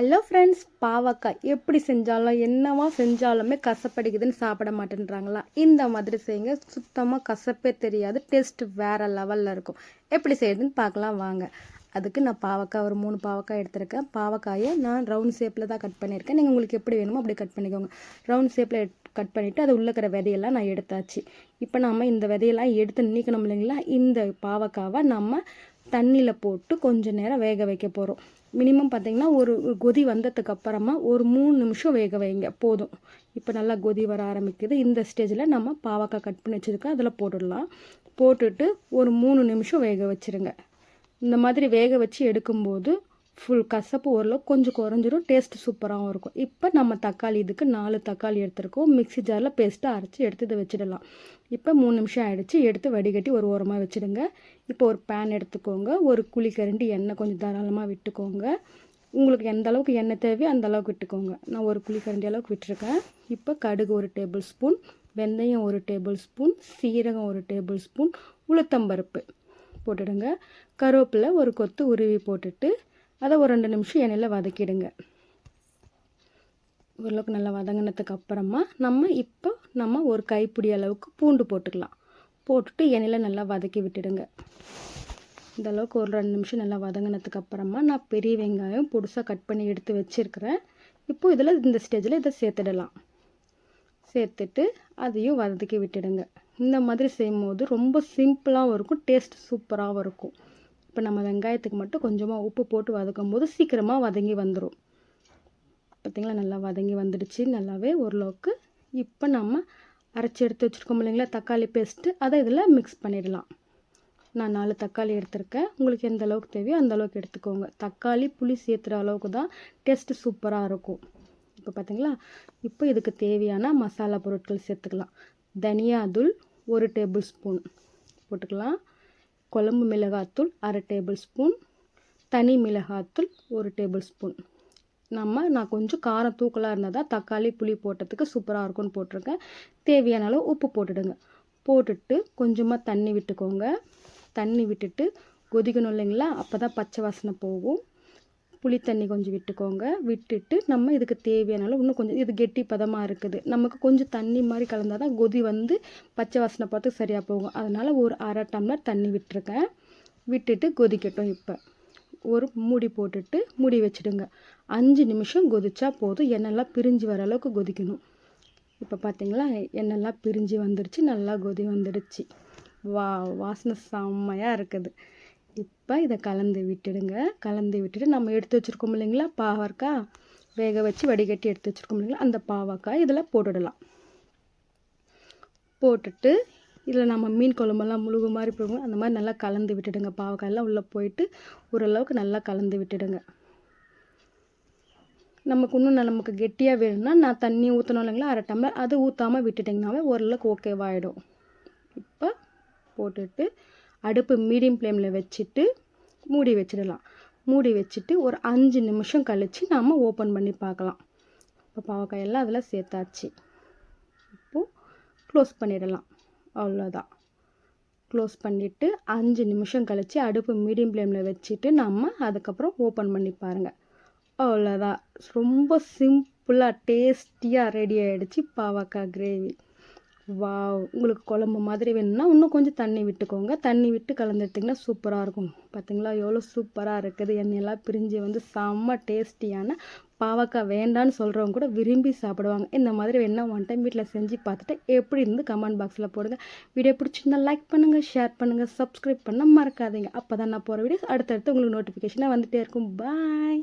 Hello friends பாவக்காய் எப்படி செஞ்சாலும் என்னவா செஞ்சாலுமே கசப்படிக்குதுன்னு சாப்பிட மாட்டேன்றாங்களா? இந்த மாதிரி செய்யுங்க. சுத்தமாக கசப்பே தெரியாது. டேஸ்ட் வேறு லெவலில் இருக்கும். எப்படி செய்யுதுன்னு பார்க்கலாம் வாங்க. அதுக்கு நான் பாவக்காய் ஒரு மூணு பாவக்காய் எடுத்திருக்கேன். பாவக்காயை நான் ரவுண்ட் ஷேப்பில் தான் கட் பண்ணியிருக்கேன். நீங்கள் உங்களுக்கு எப்படி வேணுமோ அப்படி கட் பண்ணிக்கோங்க. ரவுண்ட் ஷேப்பில் கட் பண்ணிவிட்டு அது உள்ளே இருக்கிற விதையெல்லாம் நான் எடுத்தாச்சு. இப்போ நம்ம இந்த விதையெல்லாம் எடுத்து நீக்கணும் இல்லைங்களா? இந்த பாவக்காவை நம்ம தண்ணியில் போட்டு கொஞ்சம் நேரம் வேக வைக்க போகிறோம் மினிமம் பார்த்தீங்கன்னா ஒரு கொதி வந்ததுக்கு அப்புறமா ஒரு மூணு நிமிஷம் வேக வைங்க. போதும். இப்போ நல்லா கொதி வர ஆரம்பிக்குது. இந்த ஸ்டேஜில் நம்ம பாவக்காய் கட் பண்ணி வச்சுருக்கோம் அதில் போட்டுடலாம். போட்டுட்டு ஒரு மூணு நிமிஷம் வேக வச்சுருங்க. இந்த மாதிரி வேக வச்சு எடுக்கும்போது ஃபுல் கசப்பு ஓரளவு கொஞ்சம் குறைஞ்சிரும். டேஸ்ட் சூப்பராகவும் இருக்கும். இப்போ நம்ம தக்காளி இதுக்கு நாலு தக்காளி எடுத்துருக்கோம். மிக்சி ஜாரில் பேஸ்ட்டு அரைச்சி எடுத்து இதை வச்சிடலாம். இப்போ மூணு நிமிஷம் ஆகிடுச்சு எடுத்து வடிகட்டி ஒரு ஓரமாக வச்சுடுங்க. இப்போ ஒரு பேன் எடுத்துக்கோங்க. ஒரு குழிக்கரண்டி எண்ணெய் கொஞ்சம் தாராளமாக விட்டுக்கோங்க. உங்களுக்கு எந்த அளவுக்கு எண்ணெய் தேவையோ அந்த அளவுக்கு விட்டுக்கோங்க. நான் ஒரு குழிக்கரண்டி அளவுக்கு விட்டுருக்கேன். இப்போ கடுகு ஒரு டேபிள் ஸ்பூன் வெந்தயம் ஒரு டேபிள் ஸ்பூன் சீரகம் ஒரு டேபிள் ஸ்பூன் உளுத்தம்பருப்பு போட்டுடுங்க. கருவேப்பிலை ஒரு கொத்து உருவி போட்டுட்டு அதை ஒரு ரெண்டு நிமிஷம் எண்ணெயில் வதக்கிடுங்க. ஓரளவுக்கு நல்லா வதங்கினதுக்கு அப்புறமா நம்ம இப்போ நம்ம ஒரு கைப்பிடி அளவுக்கு பூண்டு போட்டுக்கலாம். போட்டுட்டு எண்ணெயில் நல்லா வதக்கி விட்டுடுங்க. இந்த அளவுக்கு ஒரு ரெண்டு நிமிஷம் நல்லா வதங்கினதுக்கு அப்புறமா நான் பெரிய வெங்காயம் புதுசாக கட் பண்ணி எடுத்து வச்சுருக்கிறேன். இப்போது இதில் இந்த ஸ்டேஜில் இதை சேர்த்துடலாம். சேர்த்துட்டு அதையும் வதக்கி விட்டுடுங்க. இந்த மாதிரி செய்யும்போது ரொம்ப சிம்பிளாகவும் இருக்கும் டேஸ்ட் சூப்பராகவும் இருக்கும். இப்போ நம்ம வெங்காயத்துக்கு மட்டும் கொஞ்சமாக உப்பு போட்டு வதக்கும் போது சீக்கிரமாக வதங்கி வந்துடும் பார்த்திங்களா நல்லா வதங்கி வந்துடுச்சு. நல்லாவே ஓரளவுக்கு இப்போ நம்ம அரைச்சி எடுத்து வச்சுருக்கோம் இல்லைங்களா? தக்காளி பேஸ்ட்டு அதை இதில் மிக்ஸ் பண்ணிடலாம். நான் நாலு தக்காளி எடுத்திருக்கேன். உங்களுக்கு எந்த அளவுக்கு தேவையோ அந்த அளவுக்கு எடுத்துக்கோங்க. தக்காளி புளி சேர்த்துற அளவுக்கு தான் டேஸ்ட்டு சூப்பராக இருக்கும். இப்போ பார்த்திங்களா இப்போ இதுக்கு தேவையான மசாலா பொருட்கள் சேர்த்துக்கலாம். தனியாதூள் ஒரு டேபிள் ஸ்பூன் போட்டுக்கலாம். குழம்பு மிளகாத்தூள் அரை டேபிள் ஸ்பூன் தனி மிளகாத்தூள் ஒரு டேபிள் ஸ்பூன் நம்ம நான் கொஞ்சம் காரம் தூக்கலாக இருந்தால் தான் தக்காளி புளி போட்டதுக்கு சூப்பராக இருக்கும்னு போட்டிருக்கேன். தேவையான அளவு உப்பு போட்டுடுங்க. போட்டுட்டு கொஞ்சமாக தண்ணி விட்டுக்கோங்க. தண்ணி விட்டுட்டு கொதிக்கணும் இல்லைங்களா? அப்போ தான் பச்சை வாசனை போகும். புளி தண்ணி கொஞ்சம் விட்டுக்கோங்க. விட்டுட்டு நம்ம இதுக்கு தேவையான இன்னும் கொஞ்சம் இது கெட்டி பதமாக இருக்குது. நமக்கு கொஞ்சம் தண்ணி மாதிரி கலந்தால் தான் கொதி வந்து பச்சை வாசனை பார்த்து சரியாக போகும். அதனால் ஒரு அரை டம்ளர் தண்ணி விட்டுருக்கேன். விட்டுட்டு கொதிக்கட்டும் இப்போ. ஒரு மூடி போட்டுட்டு மூடி வச்சுடுங்க. அஞ்சு நிமிஷம் கொதிச்சா போதும். எண்ணெய்லாம் பிரிஞ்சு வர அளவுக்கு கொதிக்கணும். இப்போ பார்த்தீங்களா எண்ணெய்லாம் பிரிஞ்சு வந்துடுச்சு. நல்லா கொதி வந்துடுச்சு. வா வாசனை செம்மையாக இருக்குது. இப்போ இதை கலந்து விட்டுடுங்க. கலந்து விட்டுட்டு நம்ம எடுத்து வச்சுருக்கோம் இல்லைங்களா? பாவக்காய். வேக வச்சு வடிகட்டி எடுத்து வச்சுருக்கோம் இல்லைங்களா? அந்த பாவக்காய் இதில் போட்டுடலாம். போட்டுட்டு இதில் நம்ம மீன் குழம்பெல்லாம் முழுகு மாதிரி போடுவோம். அந்த மாதிரி நல்லா கலந்து விட்டுடுங்க. பாவக்காயெல்லாம் உள்ளே போயிட்டு ஓரளவுக்கு நல்லா கலந்து விட்டுடுங்க. நமக்கு இன்னும் நமக்கு கெட்டியாக வேணும்னா நான் தண்ணி ஊற்றணும் இல்லைங்களா? அரை டம்ளர். அது ஊற்றாமல் விட்டுட்டிங்கனாவே ஓரளவுக்கு ஓகேவாகிடும் இப்போ போட்டுட்டு அடுப்பு மீடியம் ஃப்ளேமில் வச்சுட்டு மூடி வச்சிடலாம். மூடி வச்சுட்டு ஒரு அஞ்சு நிமிஷம் கழித்து நாம் ஓப்பன் பண்ணி பார்க்கலாம். இப்போ பாவக்காயெல்லாம் அதில் சேர்த்தாச்சு. இப்போது க்ளோஸ் பண்ணிடலாம். அவ்வளோதான் க்ளோஸ் பண்ணிவிட்டு அஞ்சு நிமிஷம் கழித்து அடுப்பு மீடியம் ஃப்ளேமில் வச்சுட்டு நம்ம அதுக்கப்புறம் ஓப்பன் பண்ணி பாருங்கள் அவ்வளோதான் ரொம்ப சிம்பிளாக டேஸ்டியாக ரெடி ஆகிடுச்சு பாவக்காய் கிரேவி. வா உங்களுக்கு குழம்பு மாதிரி வேணும்னா இன்னும் கொஞ்சம் தண்ணி விட்டுக்கோங்க. தண்ணி விட்டு கலந்துட்டிங்கன்னா சூப்பராக இருக்கும். பார்த்தீங்களா எவ்வளோ சூப்பராக இருக்குது. எண்ணெயெல்லாம் பிரிஞ்சு வந்து செம்ம டேஸ்டியான பாவக்காய் வேண்டான்னு சொல்கிறவங்க கூட விரும்பி சாப்பிடுவாங்க. இந்த மாதிரி வேணா ஒன் டைம் வீட்டில் செஞ்சு பார்த்துட்டு எப்படி இருந்து கமெண்ட் பாக்ஸில் போடுங்க. வீடியோ பிடிச்சிருந்தா லைக் பண்ணுங்கள் ஷேர் பண்ணுங்கள் சப்ஸ்கிரைப் பண்ண மறக்காதீங்க. அப்போ தான் நான் போகிற வீடியோஸ் அடுத்தடுத்து உங்களுக்கு நோட்டிஃபிகேஷனாக வந்துகிட்டே இருக்கும். பாய்